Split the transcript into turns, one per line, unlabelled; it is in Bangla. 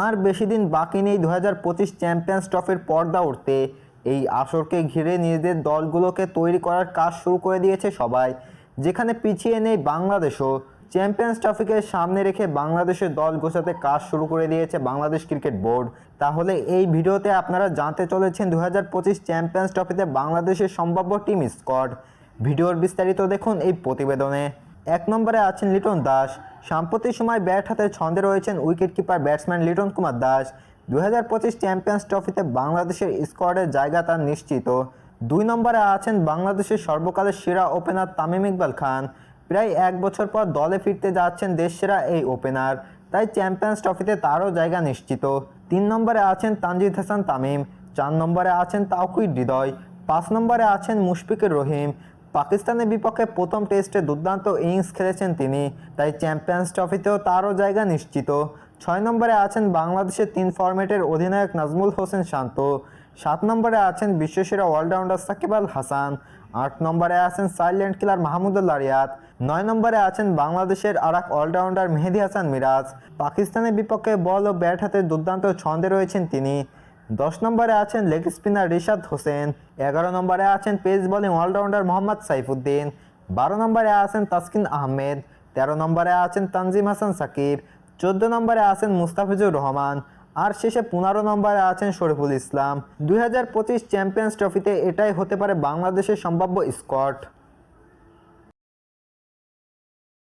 আর বেশি দিন বাকি নেই দু হাজার পঁচিশ চ্যাম্পিয়ন্স ট্রফির পর্দা উঠতে এই আসরকে ঘিরে নিজেদের দলগুলোকে তৈরি করার কাজ শুরু করে দিয়েছে সবাই। যেখানে পিছিয়ে নেই বাংলাদেশও। চ্যাম্পিয়ন্স ট্রফিকে সামনে রেখে বাংলাদেশের দল গোছাতে কাজ শুরু করে দিয়েছে বাংলাদেশ ক্রিকেট বোর্ড। তাহলে এই ভিডিওতে আপনারা জানতে চলেছেন দু হাজার পঁচিশ চ্যাম্পিয়ন্স ট্রফিতে বাংলাদেশের সম্ভাব্য টিম স্কোয়াড। ভিডিওর বিস্তারিত দেখুন এই প্রতিবেদনে। এক নম্বরে আছেন লিটন দাস। সাম্প্রতিক সময় ব্যাট হাতে ছন্দে রয়েছেন wicket keeper batsman Liton Kumar Das. দু হাজার পঁচিশ চ্যাম্পিয়ন্স ট্রফিতে বাংলাদেশের স্কোয়াডের জায়গা তার নিশ্চিত। দুই নম্বরে আছেন বাংলাদেশের সর্বকালের সেরা ওপেনার তামিম ইকবাল খান। প্রায় এক বছর পর দলে ফিরতে যাচ্ছেন দেশসেরা এই ওপেনার। তাই চ্যাম্পিয়ন্স ট্রফিতে তারও জায়গা নিশ্চিত। তিন নম্বরে আছেন তানজিদ হাসান তামিম। চার নম্বরে আছেন তাওকুইদ হৃদয়। পাঁচ নম্বরে আছেন মুশফিকুর রহিম। পাকিস্তানের বিপক্ষে প্রথম টেস্টে দুর্দান্ত ইনিংস খেলেছেন তিনি, তাই চ্যাম্পিয়ন্স ট্রফিতেও তারও জায়গা নিশ্চিত। ছয় নম্বরে আছেন বাংলাদেশের তিন ফরম্যাটের অধিনায়ক নাজমুল হোসেন শান্ত, সাত নম্বরে আছেন বিশ্বসেরা অলরাউন্ডার সাকিব আল হাসান, আট নম্বরে আছেন সাইলেন্ট কিলার মাহমুদুল্লাহ রিয়াদ নয় নম্বরে আছেন বাংলাদেশের আর এক অলরাউন্ডার মেহেদি হাসান মিরাজ। পাকিস্তানের বিপক্ষে বল ও ব্যাট হাতে দুর্দান্ত ছন্দে রয়েছেন তিনি দশ নম্বরে আছেন লেগ স্পিনার রিশাদ হোসেন, এগারো নম্বরে আছেন pace bowling allrounder Mohammad Saifuddin, বারো নম্বরে আছেন তাসকিন আহমেদ, তেরো নম্বরে আছেন তানজিম হাসান সাকিব, চোদ্দ নম্বরে আছেন মুস্তাফিজুর রহমান, আর শেষে পনেরো নম্বরে আছেন শরীফুল ইসলাম। দুই হাজার পঁচিশ চ্যাম্পিয়ন্স ট্রফিতে এটাই হতে পারে বাংলাদেশের সম্ভাব্য স্কট।